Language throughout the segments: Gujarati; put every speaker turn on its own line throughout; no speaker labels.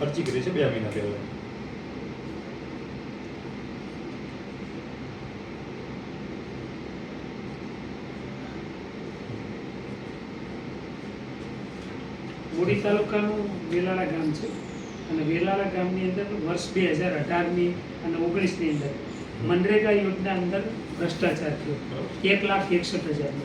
અરજી કરી છે બે મહિના પહેલા.
મૂડી તાલુકાનું વેલાળા ગામ છે. અને વેલાળા ગામની અંદર વર્ષ બે હજાર અઢારની અને ઓગણીસની અંદર મનરેગા યોજના અંદર ભ્રષ્ટાચાર થયો. એક લાખ એકસઠ હજારનો.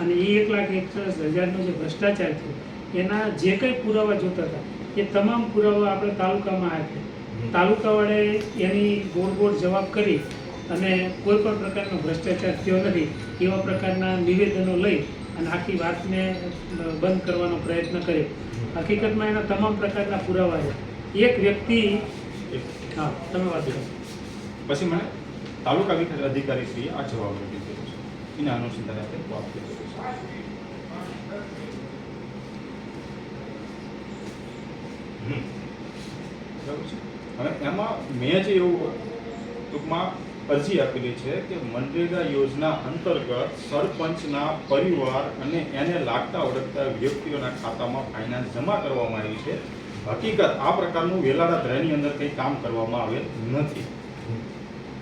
અને એ એક લાખ એકસઠ હજારનો જે ભ્રષ્ટાચાર થયો એના જે કંઈ પુરાવા જોતા હતા એ તમામ પુરાવા આપણે તાલુકામાં આપ્યા તાલુકાવાળાએ એની ગોળ ગોળ જવાબ કરી અને કોઈ પણ પ્રકારનો ભ્રષ્ટાચાર થયો નથી એવા પ્રકારના નિવેદનો લઈ અને આખી વાતને બંધ કરવાનો પ્રયત્ન કર્યો. હકીકતમાં એના તમામ પ્રકારના પુરાવા છે એક વ્યક્તિ હા તમે વાત કરો.
પછી મને તાલુકા વિકાસ અધિકારી શ્રી આ જવાબ રજૂ દીધો છે. એના અનુસંધાને આપણે વાત કરીએ છીએ હમ. બરાબર છે અને એમાં મેં જે એવું ટૂંકમાં અરજી આપેલી છે કે મનરેગા યોજના અંતર્ગત સરપંચના પરિવાર અને એને લાગતા ઓળખતા વ્યક્તિઓના ખાતામાં ફાઇનાન્સ જમા કરવામાં આવી છે. હકીકત આ પ્રકારનું વેલાડા ધરાની અંદર કંઈ કામ કરવામાં આવેલ નથી.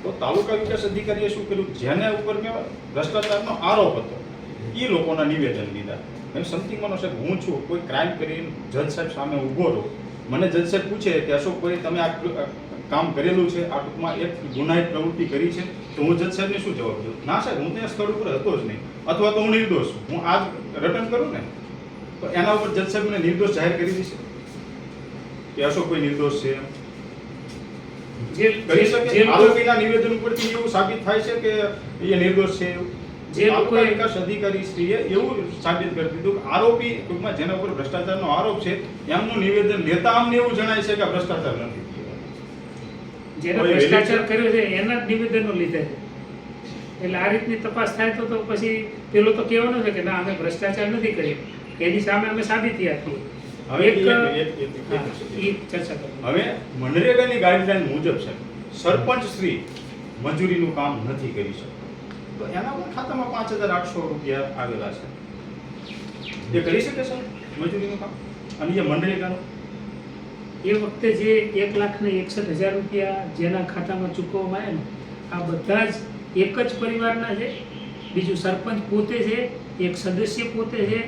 તો તાલુકા વિકાસ અધિકારીએ શું કર્યું? જેને ઉપર મેં ભ્રષ્ટાચારનો આરોપ હતો એ લોકોના નિવેદન લીધા. મેં સમથિંગમાંનો સાહેબ, હું છું, કોઈ ક્રાઇમ કરીને જજ સાહેબ સામે ઊભો રહું મને જજ સાહેબ પૂછે કે અશોકભાઈ તમે આ કામ કરેલું છે આ ટૂંકમાં એક ગુનાહિત પ્રવૃત્તિ કરી છે તો હું જજ સાહેબને શું જવાબ દઉં? ના સાહેબ હું ત્યાં સ્થળ ઉપર હતો જ નહીં. અથવા તો હું નિર્દોષ છું. હું આજ રટન કરું ને તો એના ઉપર જજ સાહેબ મને નિર્દોષ જાહેર કરી દેશે. કે અશોકભાઈ નિર્દોષ છે
જે
કરી શકે આરોપીના નિવેદન ઉપરથી એવું સાબિત થાય છે કે એ નિર્દોષ છે એવું?
જે લોકોએ-
વિકાસ અધિકારી શ્રીએ એવું સાબિત કરી દીધું કે આરોપી ટૂંકમાં જેના ઉપર ભ્રષ્ટાચારનો આરોપ છે એમનું નિવેદન લેતા અમને એવું જણાય છે કે ભ્રષ્ટાચાર નથી.
જેને ભ્રષ્ટાચાર કર્યો છે એના જ નિવેદનો લીધે એટલે આ રીતની તપાસ થાય તો તો પછી પેલો તો કહેવાનો છે કે ના અમે ભ્રષ્ટાચાર નથી કર્યો. એની સામે અમે સાબિતી આપીએ.
હવે મનરેગાની ગાઈડલાઈન મુજબ છે સરપંચ શ્રી મજૂરીનું કામ નથી કરી શકતો. તો એના પણ ખાતામાં પાંચ હજાર આઠસો રૂપિયા આવેલા છે. એ કરી શકે સર મજૂરીનું કામ? અને જે મંડળીકાનું
એ વખતે જે એક લાખ ને એકસઠ હજાર રૂપિયા જેના ખાતામાં ચૂકવવામાં આવે ને આ બધા જ એક જ પરિવારના છે. બીજું સરપંચ પોતે છે, એક સદસ્ય પોતે છે,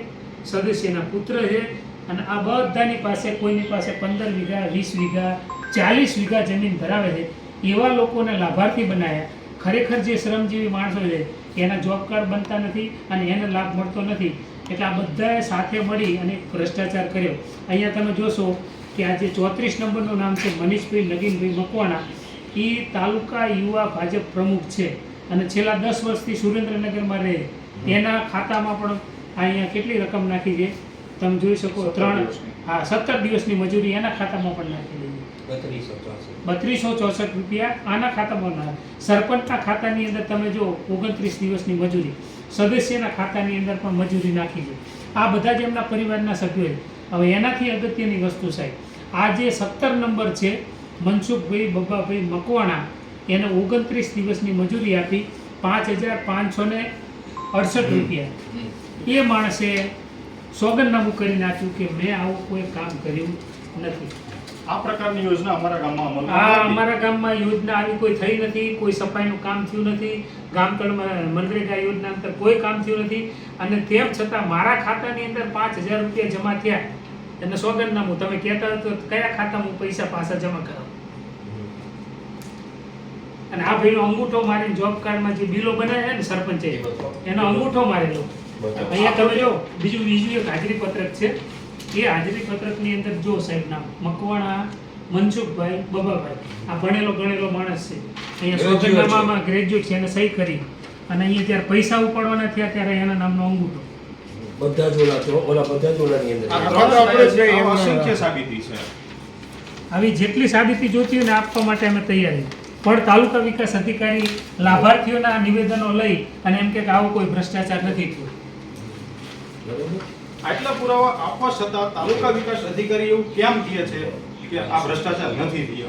સદસ્યના પુત્ર છે, અને આ બધાની પાસે કોઈની પાસે પંદર વીઘા, વીસ વીઘા, ચાલીસ વીઘા જમીન ધરાવે છે. એવા લોકોને લાભાર્થી બનાવ્યા ખરેખર જે શ્રમજીવી માણસો છે એના જોબ કાર્ડ બનતા નથી અને એને લાભ મળતો નથી. એટલે આ બધાએ સાથે મળી અને ભ્રષ્ટાચાર કર્યો. અહીંયા તમે જોશો કે આ જે ચોત્રીસ નંબરનું નામ છે મનીષભાઈ નગીનભાઈ મકવાણા એ તાલુકા યુવા ભાજપ પ્રમુખ છે અને છેલ્લા દસ વર્ષથી સુરેન્દ્રનગરમાં રહે. એના ખાતામાં પણ અહીંયા કેટલી રકમ નાખી છે? તમે જોઈ શકો ત્રણ. હા સત્તર દિવસની મજૂરી એના ખાતામાં પણ નાખી
બત્રીસો ચોસઠ.
રૂપિયા આના ખાતામાં ના સરપંચના ખાતાની અંદર તમે જો ઓગણત્રીસ દિવસની મજૂરી સદસ્યના ખાતાની અંદર પણ મજૂરી નાખી છે. આ બધા જ એમના પરિવારના સભ્યો હવે એનાથી અગત્યની વસ્તુ સાહેબ આ જે સત્તર નંબર છે મનસુખભાઈ બબ્બાભાઈ મકવાણા એને ઓગણત્રીસ દિવસની મજૂરી આપી પાંચ હજાર પાંચસો ને અડસઠ રૂપિયા. એ માણસે સોગંદનામું કરી નાખ્યું કે મેં આવું કોઈ કામ કર્યું નથી.
આ પ્રકારની યોજના અમારા ગામમાં અમલમાં
આ અમારા ગામમાં યોજના આવી કોઈ થઈ નથી કોઈ સફાઈનું કામ થયું નથી ગામતળમાં મનરેગા યોજના અંતર કોઈ કામ થયું નથી. અને તેમ છતાં મારા ખાતાની અંદર પાંચ હજાર રૂપિયા જમા થયા. અને સોગંદનામું તમે કહેતા તો કયા ખાતામાં પૈસા પાછા જમા કરો અને આ ભાઈનો અંગૂઠો મારીને જોબ કાર્ડમાં જે બિલો બનાવ્યા ને સરપંચે એનો અંગૂઠો મારેલો. અહીંયા તમે જો બીજું બીજું એક હાજરી પત્રક છે. એ હાજરી પત્રકની અંદર જો સાહેબ નામ મકવાણા મનસુખભાઈ બબાભાઈ આ ભણેલો ગણેલો માણસ છે. અહીંયા સોગંદનામામાં ગ્રેજ્યુએટ છે એને સહી કરી. અને અહીંયા ત્યારે પૈસા ઉપાડવાના થયા ત્યારે એના નામનો અંગૂઠો.
બધા જોડા છો ઓલા બધા જ ઓલાની અંદર
અસંખ્ય સાબિતી છે.
આવી જેટલી સાબિતી જોતી હોય ને આપવા માટે અમે તૈયાર છીએ. પણ તાલુકા વિકાસ અધિકારી લાભાર્થીઓના નિવેદનો લઈ અને એમ કે કે આવો કોઈ ભ્રષ્ટાચાર નથી થયો.
બરોબર?
આટલા પુરાવા આપવા છતાં તાલુકા વિકાસ અધિકારી એવું કેમ કહે છે કે આ ભ્રષ્ટાચાર નથી થયો?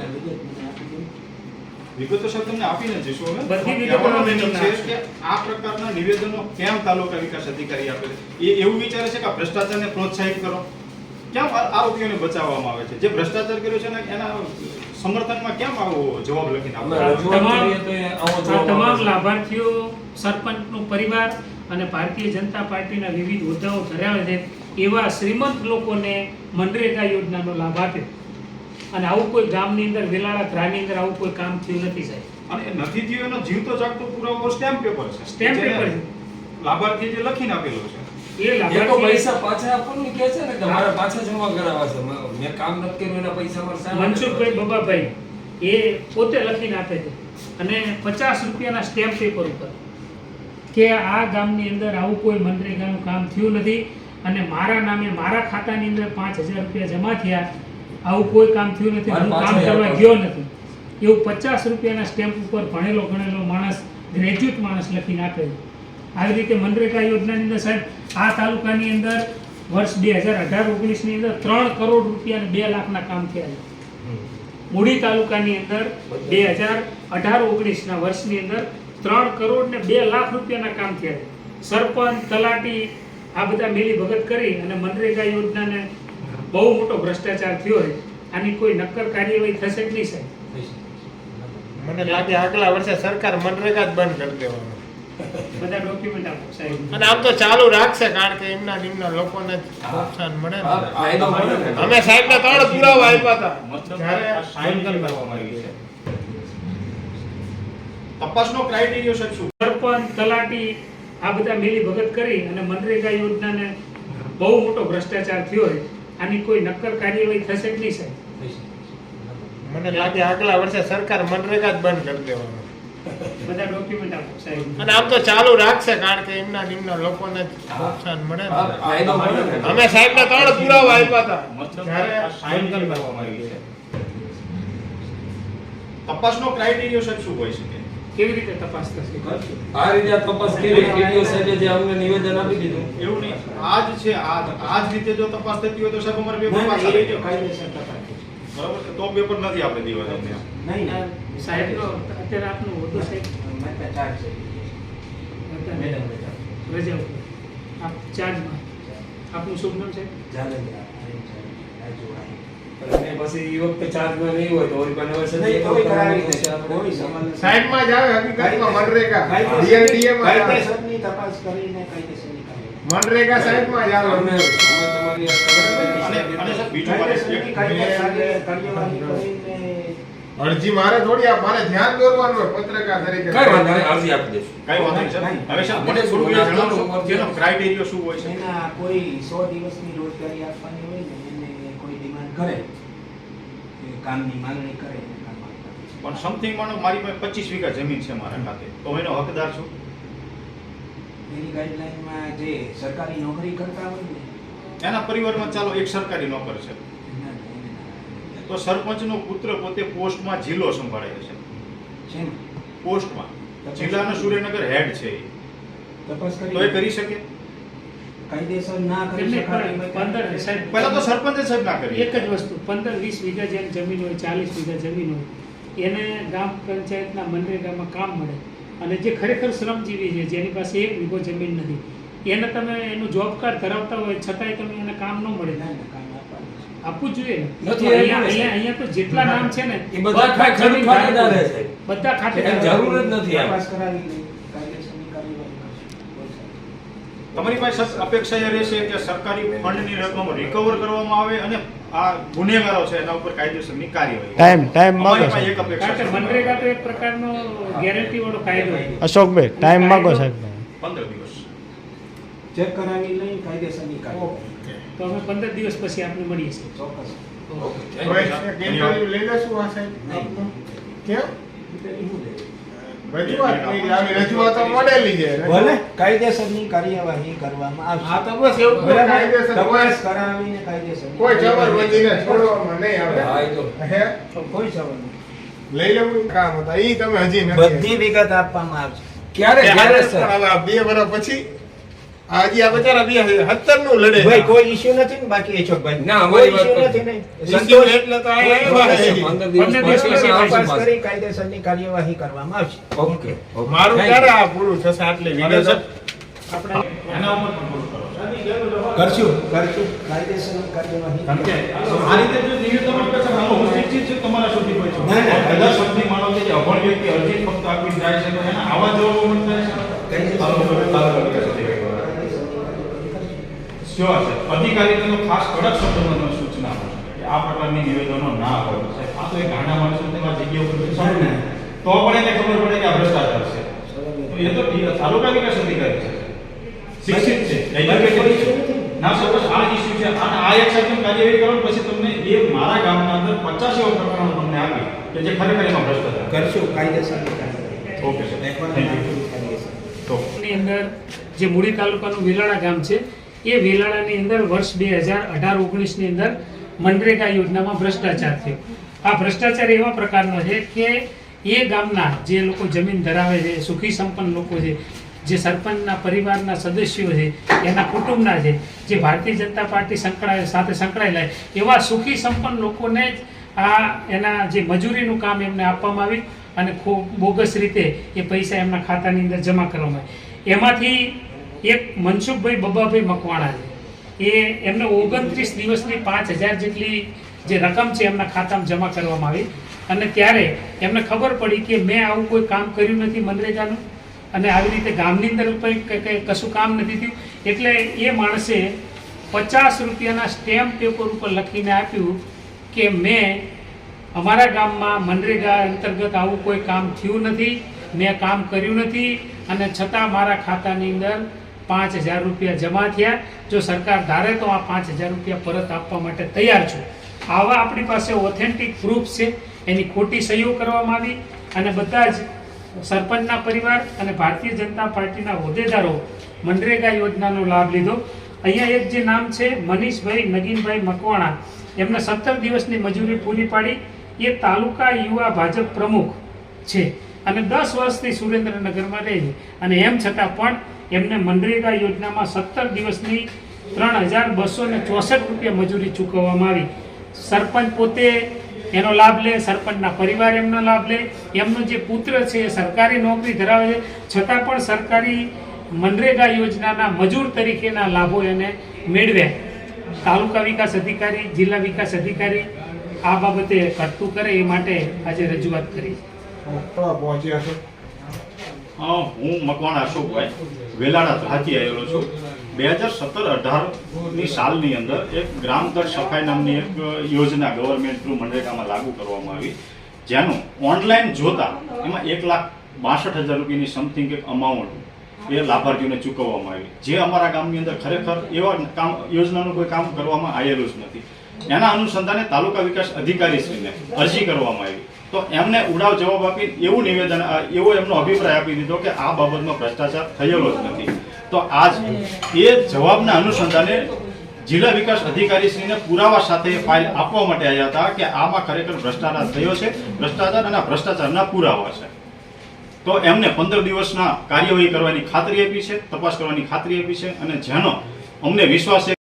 વિગતો સાહેબ તમને આપીને જઈશું અમે
બધી વિગતો અમે
છે કે આ પ્રકારના નિવેદનો કેમ તાલુકા વિકાસ અધિકારી આપે છે? એ એવું વિચારે છે કે આ ભ્રષ્ટાચારને પ્રોત્સાહિત કરો. કેમ આ- આરોપીઓને બચાવવામાં આવે છે? જે ભ્રષ્ટાચાર કર્યો છે ને એના સમર્થનમાં કેમ આવો જવાબ લખીને આપો?
તમામ-. લાભાર્થીઓ સરપંચનો પરિવાર અને ભારતીય જનતા પાર્ટીના વિવિધ હોદ્દાઓ ધરાવે છે એવા શ્રીમંત લોકોને મનરેગા યોજનાનો લાભ આપે. અને આવું કોઈ ગામની અંદર વેલાળા ધ્રાની અંદર આવું કોઈ કામ થયું નથી સાહેબ.
અને નથી થયું એનો જીવતો જાગતો પુરાવો સ્ટેમ્પ પેપર છે.
સ્ટેમ્પ પેપર
લાભાર્થી જે લખીને આપેલો છે.
એ લાભાર્થી
પૈસા પાછા આપવાનું કહે છે ને કે પાછા જમા કરાવવા છે. મેં કામ નથી કર્યું એના પૈસા માટે
મનસુખભાઈ બબાભાઈ એ પોતે લખીને આપે છે. અને પચાસ રૂપિયાના સ્ટેમ્પ પેપર ઉપર. કે આ ગામની અંદર આવું કોઈ મનરેગાનું કામ થયું નથી અને મારા નામે મારા ખાતાની અંદર પાંચ હજાર રૂપિયા જમા થયા આવું કોઈ કામ થયું નથી હું કામ કરવા ગયો નથી. એવું પચાસ રૂપિયાના સ્ટેમ્પ ઉપર ભણેલો ગણેલો માણસ ગ્રેજ્યુએટ માણસ લખીને આપે આવી રીતે મનરેગા યોજનાની અંદર સાહેબ આ તાલુકાની અંદર વર્ષ બે હજાર અઢાર ઓગણીસની અંદર ત્રણ કરોડ રૂપિયા અને બે લાખના કામ થયા છે. મૂડી તાલુકાની અંદર બે હજાર અઢાર ઓગણીસના વર્ષની અંદર ત્રણ કરોડ ને બે લાખ રૂપિયાના કામ થયા સરપંચ તલાટી આ બધા મેલી ભગત કરી અને મનરેગા યોજનાને બહુ મોટો ભ્રષ્ટાચાર થયો છે. આની કોઈ નક્કર કાર્યવાહી થશે કે નહીં સાહેબ?
મને લાગે આગલા વર્ષે સરકાર મનરેગા જ બંધ કરી દેવાનું.
બધા ડોક્યુમેન્ટ આપો સાહેબ.
અને આમ તો ચાલુ રાખશે કારણ કે એમના નિમના લોકોને નુકસાન પ્રોત્સાહન મળે અમે સાહેબને ત્રણ પુરાવા આપ્યા હતા. જ્યારે
આ સાઇન
બંધ કરી
કરવામાં આવી છે તપાસનો ક્રાઇટેરિયો સાહેબ શું
સરપંચ તલાટી આ બધા મિલી ભગત કરી અને મનરેગા યોજનાને બહુ મોટો ભ્રષ્ટાચાર થયો હોય આની કોઈ નક્કર કાર્યવાહી થશે કે નહીં સાહેબ?
મને લાગે આગલા વર્ષે સરકાર મનરેગા જ બંધ કરી દેવાનું.
બધા ડોક્યુમેન્ટ આપો સાહેબ.
અને આમ તો ચાલુ રાખશે કારણ કે એમના નિમ્ન લોકોને જ મળે
અમે સાહેબ ને.
ત્રણ પુરાવા આપ્યા હતા.
છે. તપાસનો ક્રાઇટેરિયો સાહેબ શું હોઈ શકે
કેવી રીતે તપાસ થશે
આ રીતે આ તપાસ કેવી ટીડીઓ સાહેબે જે અમને નિવેદન આપી દીધું.
એવું નહીં. આ જ છે આ આ જ રીતે જો તપાસ થતી હોય તો સાહેબ અમારે પેપર પાછા લઈ જાઓ. બરાબર છે? તો પેપર નથી આપણે દેવા તમને
સાહેબનો અત્યારે આપનો હોદ્દો સાહેબ અત્યારે. રજા ઉપર. આપ ચાર્જમાં. આપનું શુભ નામ સાહેબ
અને પછી એ વખતે ચાર્જમાં નહીં હોય તો વળી પાછા વર્ષે
નહીં,
એક
કરાવી
પછી
કોઈ સંબંધ
સાહેબમાં જ આવે હકીકતમાં મનરેગા.
કાયદેસર-
માં
કાયદેસરની તપાસ કરીને કાયદેસરની
મનરેગા સાહેબમાં જ આવે.
અમે અમે તમારી આ
અને અને સાહેબ બીજું મારે
કાયદેસરની
એક-
કાયદેસરની કાર્યવાહી
અરજી મારે થોડી આ મારે ધ્યાન દોરવાનું હોય પત્રકાર તરીકે.
કઈ વાંધો નહીં અરજી આપી દેશું.
કઈ વાંધો નહીં સાહેબ હવે સાહેબ મને થોડું જણાવશો જેનો ક્રાઇટેરિયો શું હોય છે
કોઈ સો દિવસની રોજગારી આપવાની હોય ને કોઈ ડિમાન્ડ કરે એ કામની માંગણી કરે એને કામ આપવાનું.
પણ સમથિંગ માનો મારી પાસે પચીસ વીઘા જમીન છે મારા ખાતે. તો હું એનો હકદાર છું?
એની ગાઈડલાઈનમાં જે સરકારી નોકરી કરતા હોય ને
એના પરિવારમાં ચાલો એક સરકારી નોકર છે.
એના એને ના-
તો સરપંચનો પુત્ર પોતે પોસ્ટમાં જિલ્લો સંભાળે છે.
છે ને?
પોસ્ટમાં જિલ્લાનો સુરેનગર હેડ છે એ.
તપાસ
તો એ
કરી
કરી શકે?
કાયદેસર ના કરી શકાય
સાહેબ
પહેલા તો સરપંચ સાહેબ ના કરી.
એક જ વસ્તુ પંદર વીસ વીઘા જેમ જમીન હોય ચાલીસ વીઘા જમીન હોય એને ગ્રામ પંચાયતના મનરેગામાં કામ મળે. અને જે ખરેખર શ્રમજીવી છે જેની પાસે એક વીઘો જમીન નથી એને તમે એનું જોબ કાર્ડ ધરાવતા હોય છતાંય તમે એને કામ ન મળે. આપવું જોઈએ
નથી
અહીંયા તો જેટલા નામ છે ને
એ બધા
જમીન
ખાતેદાર છે,
બધા ખાતેદાર
જરૂર જ નથી.
તપાસ કરાવી લઈ કાયદેસરની કાર્યવાહી કરશું. કોઈ સાહેબ.
તમારી પાસે અપેક્ષા એ રહેશે કે સરકારી ફંડની રકમ રિકવર કરવામાં આવે અને આ ગુનેગારો છે એના ઉપર કાયદેસરની કાર્યવાહી
ટાઈમ ટાઈમ માંગો
પાસે એક અપેક્ષા.
મનરેગા તો એક પ્રકારનો ગેરંટી વાળો કાયદો છે.
અશોકભાઈ ટાઈમ માંગો સાહેબ.
પંદર દિવસ.
ચેક કરાવી લઈ કાયદેસરની કાર્યવાહી.
તો અમે પંદર દિવસ પછી આપણે મળીએ છીએ.
ચોક્કસ.
ઓકે.
લઈ લેશું આ સાહેબ? આપનું? કેમ?
ભલે કાયદેસરની કાર્યવાહી કરવામાં આવશે.
તો બસ એવું કોઈ
બરાબર? તપાસ કરાવીને કાયદેસર
કોઈ જબરબંધીને છોડવામાં નહીં આવે.
કોઈ
લઈ લેવું કામ હતા. એ તમે હજી
બધી વિગત આપવામાં આવશે.
ક્યારે?
બે વર્ષ પછી હજી આ બચારા બે હત્તરનું લડે.
ભાઈ કોઈ ઇશ્યુ નથી ને? બાકી અશોકભાઈ
ના, અમારી
કોઈ
વાત
નથી. ને? સંતોષ
એટલે તો આ
કોઈ. કરી કાયદેસરની કાર્યવાહી કરવામાં આવશે.
ઓકે.
મારું ક્યારે આ પૂરું થશે આટલે વિગત
સાહેબ, એના ઉપર કરો
કરશું કરશું. કાયદેસરની કાર્યવાહી
આ રીતે જો નિવેદનો જ કરશે, હાલો હું શિક્ષિત છું, તમારા સુધી પહોંચો.
ના, ના.
બધા શબ્દની માનો કે અભણ વ્યક્તિ અરજી ફક્ત આપી જાય છે તો એના આવા જવાબો મળતા છે. અધિકારી દ્વારા. છે. અધિકારીનો ખાસ કડક શબ્દોમાં સૂચના આપો છો કે આ પ્રકારની નિવેદનો ના હોય સાહેબ આ તો એક ગાંડા માણસો તેમાં જગ્યા ઉપર બેસાડો ને, તો પણ એને ખબર પડે કે આ ભ્રષ્ટાચાર છે. તો એ તો તાલુકા વિકાસ અધિકારી છે. શિક્ષિત છે. એજ્યુકેટેડ છે. ના સપોઝ આ ઇસ્યુ છે. અને આ એક સાથે કાર્યવાહી કરો પછી તમને એ મારા ગામના અંદર પચાસ એવા પ્રકરણો તમને આવી કે જે ખરેખર એમાં ભ્રષ્ટાચાર
કરશું કાયદેસર
ઓકે સર થેન્ક યુ તો
ની અંદર જે મૂળી તાલુકાનું વેલાણા ગામ છે એ વેલાળાની અંદર વર્ષ બે હજાર અઢાર ઓગણીસની અંદર મનરેગા યોજનામાં ભ્રષ્ટાચાર થયો. આ ભ્રષ્ટાચાર એવા પ્રકારનો છે કે એ ગામના જે લોકો જમીન ધરાવે છે, સુખી સંપન્ન લોકો છે, જે સરપંચના પરિવારના સદસ્યો છે, એના કુટુંબના છે, જે ભારતીય જનતા પાર્ટી સંકળાય, સાથે સંકળાયેલા એવા સુખી સંપન્ન લોકોને જ આ એના જે મજૂરીનું કામ એમને આપવામાં આવ્યું અને ખૂબ બોગસ રીતે એ પૈસા એમના ખાતાની અંદર જમા કરવામાં આવ્યા. એમાંથી એક મનસુખભાઈ બબ્બાભાઈ મકવાણા છે. એ એમને ઓગણત્રીસ દિવસની પાંચ હજાર જેટલી જે રકમ છે એમના ખાતામાં જમા કરવામાં આવી. અને ત્યારે એમને ખબર પડી કે મેં આવું કોઈ કામ કર્યું નથી મનરેગાનું. અને આવી રીતે ગામની અંદર કંઈ કશું કામ નથી થયું. એટલે એ માણસે પચાસ રૂપિયાના સ્ટેમ્પ પેપર ઉપર લખીને આપ્યું કે મેં અમારા ગામમાં મનરેગા અંતર્ગત આવું કોઈ કામ થયું નથી. મેં કામ કર્યું નથી. અને છતાં મારા ખાતાની અંદર પાંચ હજાર રૂપિયા જમા થયા. જો સરકાર ધારે તો આ પાંચ હજાર રૂપિયા પરત આપવા માટે તૈયાર છું. આવા આપણી પાસે ઓથેન્ટિક પ્રૂફ છે. એની ખોટી સહીઓ કરવામાં આવી અને બધા જ સરપંચના પરિવાર અને ભારતીય જનતા પાર્ટીના હોદ્દેદારો મનરેગા યોજનાનો લાભ લીધો. અહીંયા એક જે નામ છે, મનીષભાઈ નગીનભાઈ મકવાણા. એમને સત્તર દિવસની મજૂરી પૂરી પાડી. એ તાલુકા યુવા ભાજપ પ્રમુખ છે. અને દસ વર્ષથી સુરેન્દ્રનગરમાં રહે અને એમ છતાં પણ એમને મનરેગા યોજનામાં સત્તર દિવસની ત્રણ હજાર બસો ને ચોસઠ રૂપિયા મજૂરી ચૂકવવામાં આવી. સરપંચ પોતે એનો લાભ લે, સરપંચના પરિવાર એમનો લાભ લે, એમનો જે પુત્ર છે એ સરકારી નોકરી ધરાવે છે. છતાં પણ સરકારી મનરેગા યોજનાના મજૂર તરીકેના લાભો એને મેળવ્યા. તાલુકા વિકાસ અધિકારી, જિલ્લા વિકાસ અધિકારી આ બાબતે કરતું કરે એ માટે આજે રજૂઆત કરી છે.
હું મકવાણા અશોકભાઈ વેલાડા ધાતી આવેલો છું. બે હજાર સત્તર અઢારની સાલની અંદર એક ગ્રામ તટ સફાઈ નામની એક યોજના ગવર્મેન્ટ થ્રુ મનરેગામાં લાગુ કરવામાં આવી. જેનું ઓનલાઈન જોતા એમાં એક લાખ બાસઠ હજાર રૂપિયાની સમથિંગ એક અમાઉન્ટ એ લાભાર્થીઓને ચૂકવવામાં આવી. જે અમારા ગામની અંદર ખરેખર એવા કામ, યોજનાનું કોઈ કામ કરવામાં આવેલું જ નથી. એના અનુસંધાને તાલુકા વિકાસ અધિકારીશ્રીને અરજી કરવામાં આવી. તો એમને ઉડાવ જવાબ આપી એવું નિવેદન એવો એમનો અભિપ્રાય આપી દીધો કે આ બાબતમાં ભ્રષ્ટાચાર થયેલો જ નથી. તો આજ એ જવાબના અનુસંધાને જિલ્લા વિકાસ અધિકારીશ્રીને પુરાવા સાથે ફાઇલ આપવા માટે આવ્યા હતા કે આમાં ખરેખર ભ્રષ્ટાચાર થયો છે, ભ્રષ્ટાચાર અને ભ્રષ્ટાચારના પુરાવા છે. તો એમને પંદર દિવસના કાર્યવાહી કરવાની ખાતરી આપી છે, તપાસ કરવાની ખાતરી આપી છે અને જેનો અમને વિશ્વાસ છે